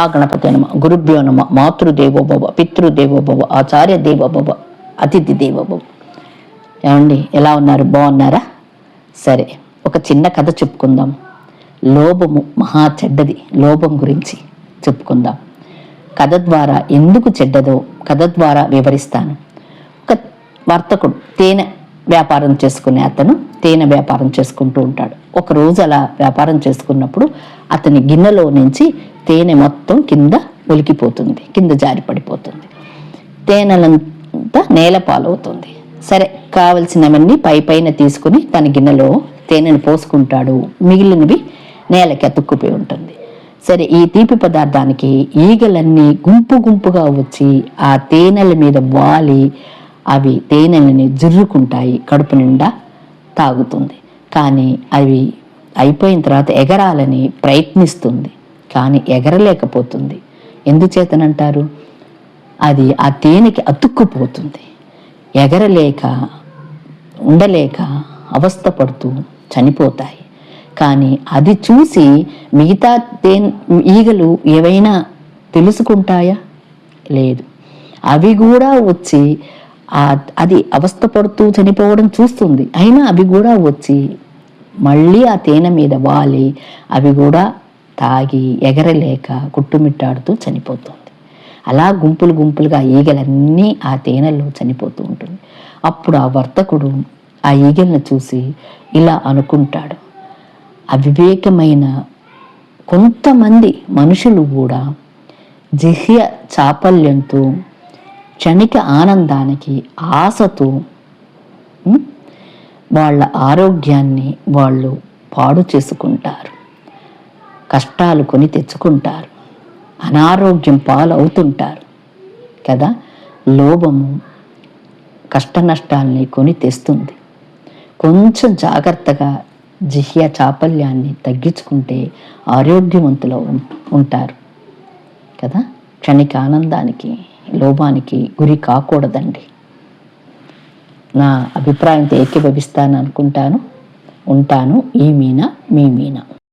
ఆ గణపతి నమ గురుభ్యో నమ మాతృదేవో భవ పితృదేవో భవ ఆచార్య దేవో భవ అతిథి దేవో భవ. ఏమండి ఎలా ఉన్నారు? బాగున్నారా? సరే ఒక చిన్న కథ చెప్పుకుందాం. లోభము మహా చెడ్డది. లోభం గురించి చెప్పుకుందాం. కథ ద్వారా ఎందుకు చెడ్డదో కథ ద్వారా వివరిస్తాను. ఒక వర్తకుడు తేనె వ్యాపారం చేసుకునే అతను తేనె వ్యాపారం చేసుకుంటూ ఉంటాడు. ఒకరోజు అలా వ్యాపారం చేసుకున్నప్పుడు అతని గిన్నెలో నుంచి తేనె మొత్తం కింద ఒలికిపోతుంది కింద జారి పడిపోతుంది తేనెలంతా నేల పాలవుతుంది. సరే కావలసినవన్నీ పై పైన తీసుకుని తన గిన్నెలో తేనెను పోసుకుంటాడు. మిగిలినవి నేలకి అతుక్కుపోయి ఉంటుంది. సరే ఈ తీపి పదార్థానికి ఈగలన్నీ గుంపు గుంపుగా వచ్చి ఆ తేనెల మీద వాలి అవి తేనెలని జుర్రుకుంటాయి కడుపు నిండా తాగుతుంది. కానీ అవి అయిపోయిన తర్వాత ఎగరాలని ప్రయత్నిస్తుంది కానీ ఎగరలేకపోతుంది. ఎందుచేతనంటారు? అది ఆ తేనెకి అతుక్కుపోతుంది. ఎగరలేక ఉండలేక అవస్థపడుతూ చనిపోతాయి. కానీ అది చూసి మిగతా తేన్ ఈగలు ఏవైనా తెలుసుకుంటాయా? లేదు. అవి కూడా వచ్చి ఆ అది అవస్థపడుతూ చనిపోవడం చూస్తుంది. అయినా అవి కూడా వచ్చి మళ్ళీ ఆ తేనె మీద వాలి అవి కూడా తాగి ఎగరలేక కుట్టుమిట్టాడుతూ చనిపోతుంది. అలా గుంపులు గుంపులుగా ఈగలన్నీ ఆ తేనెలో చనిపోతూ ఉంటుంది. అప్పుడు ఆ వర్తకుడు ఆ ఈగలను చూసి ఇలా అనుకుంటాడు. అవివేకమైన కొంతమంది మనుషులు కూడా జిహ్య చాపల్యంతో క్షణిక ఆనందానికి ఆశతో వాళ్ళ ఆరోగ్యాన్ని వాళ్ళు పాడు చేసుకుంటారు. కష్టాలు కొని తెచ్చుకుంటారు. అనారోగ్యం పాలవుతుంటారు. కదా? లోభము కష్టనష్టాల్ని కొని తెస్తుంది. కొంచెం జాగ్రత్తగా జిహ్య చాపల్యాన్ని తగ్గించుకుంటే ఆరోగ్యవంతులు ఉం- ఉంటారు. కదా? క్షణిక ఆనందానికి లోభానికి గురి కాకూడదండి. నా అభిప్రాయంతో ఏకీభవిస్తాను అనుకుంటాను ఉంటాను. ఈ మీనా మీ మీన.